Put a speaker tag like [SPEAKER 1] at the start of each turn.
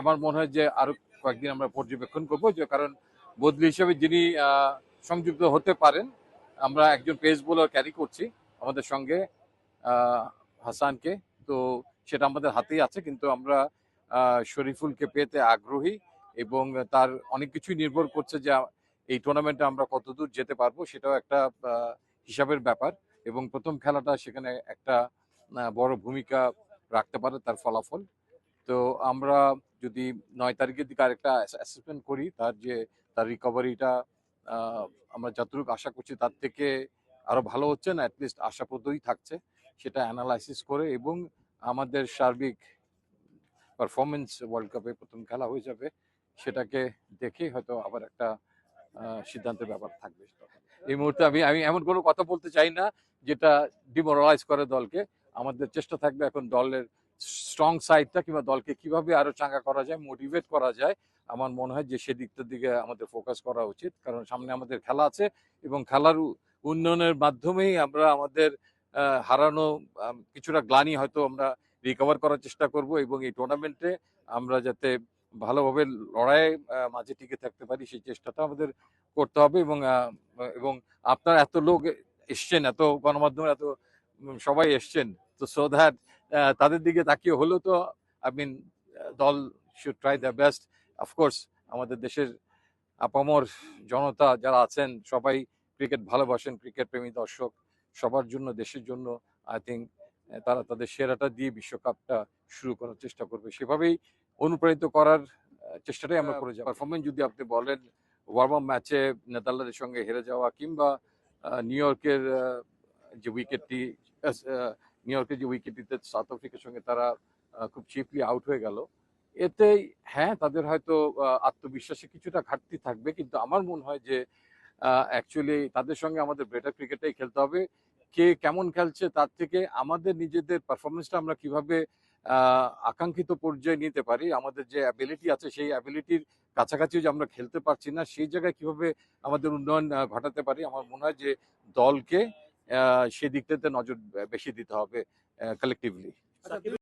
[SPEAKER 1] আমার মনে হয় যে আরও কয়েকদিন আমরা পর্যবেক্ষণ করব যে কারণ বদলি হিসেবে যিনি সংযুক্ত হতে পারেন, আমরা একজন পেস বোলার ক্যারি করছি আমাদের সঙ্গে হাসানকে। তো সেটা আমাদের হাতেই আছে, কিন্তু আমরা শরীফুলকে পেতে আগ্রহী এবং তার অনেক কিছুই নির্ভর করছে যে এই টুর্নামেন্টে আমরা কতদূর যেতে পারব, সেটাও একটা হিসাবের ব্যাপার এবং প্রথম খেলাটা সেখানে একটা বড় ভূমিকা রাখতে পারে তার ফলাফল। তো আমরা যদি নয় তারিখের দিকে আরেকটা অ্যাসেসমেন্ট করি, তার যে, তার রিকভারিটা আমরা যতটুকু আশা করছি তার থেকে আরও ভালো হচ্ছে না অ্যাটলিস্ট আশাপ্রদই থাকছে, সেটা অ্যানালাইসিস করে এবং আমাদের সার্বিক পারফরমেন্স ওয়ার্ল্ড কাপে প্রথম খেলা হয়ে যাবে, সেটাকে দেখে হয়তো আবার একটা সিদ্ধান্তের ব্যাপার থাকবে। এই মুহূর্তে আমি আমি এমন কোনো কথা বলতে চাই না, যেটা ডিমোরালাইজ করে দলকে। আমাদের চেষ্টা থাকবে এখন দলের স্ট্রং সাইডটা কিংবা দলকে কীভাবে আরও চাঙ্গা করা যায় মোটিভেট করা যায়, আমার মনে হয় যে সেদিকটার দিকে আমাদের ফোকাস করা উচিত। কারণ সামনে আমাদের খেলা আছে এবং খেলার উন্নয়নের মাধ্যমেই আমরা আমাদের হারানো কিছুটা গ্লানি হয়তো আমরা রিকভার করার চেষ্টা করব এবং এই টুর্নামেন্টে আমরা যাতে ভালোভাবে লড়াই মাঝে টিকে থাকতে পারি, সেই চেষ্টাটা আমাদের করতে হবে এবং এবং আপনার এত লোক এসছেন, এত গণমাধ্যমে এত সবাই এসছেন, তো সো দ্যাট তাদের দিকে তাকিয়ে হলো তো আই মিন দল should try the best of course আমাদের দেশের আপামর জনতা যারা আছেন সবাই ক্রিকেট ভালোবাসেন ক্রিকেট প্রেমী দর্শক সবার জন্য দেশের জন্য আই থিঙ্ক তারা তাদের সেরাটা দিয়ে বিশ্বকাপটা শুরু করার চেষ্টা করবে। সেভাবেই অনুপ্রাণিত করার চেষ্টাটাই আমরা করে যাব। পারফরমেন্স যদি আপনি বলেন ওয়ার্ম আপ ম্যাচে নেদারল্যান্ডের সঙ্গে হেরে যাওয়া কিংবা নিউ ইয়র্কের যে উইকেটটি নিউ যে উইকেটটিতে সাউথ আফ্রিকার সঙ্গে তারা খুব চিপলি আউট হয়ে গেল। এতে হ্যাঁ তাদের হয়তো আত্মবিশ্বাসে কিছুটা ঘাটতি থাকবে, কিন্তু আমার মনে হয় যে অ্যাকচুয়ালি তাদের সঙ্গে আমাদের বেটার ক্রিকেটটাই খেলতে হবে। কে কেমন খেলছে তার থেকে আমাদের নিজেদের পারফরমেন্সটা আমরা কীভাবে আকাঙ্ক্ষিত পর্যায়ে নিতে পারি, আমাদের যে অ্যাবিলিটি আছে সেই অ্যাবিলিটির কাছাকাছি যে আমরা খেলতে পারছি না, সেই জায়গায় কীভাবে আমাদের উন্নয়ন ঘটাতে পারি, আমার মনে হয় যে দলকে সেই নজর বেশি দিতে হবে কালেকটিভলি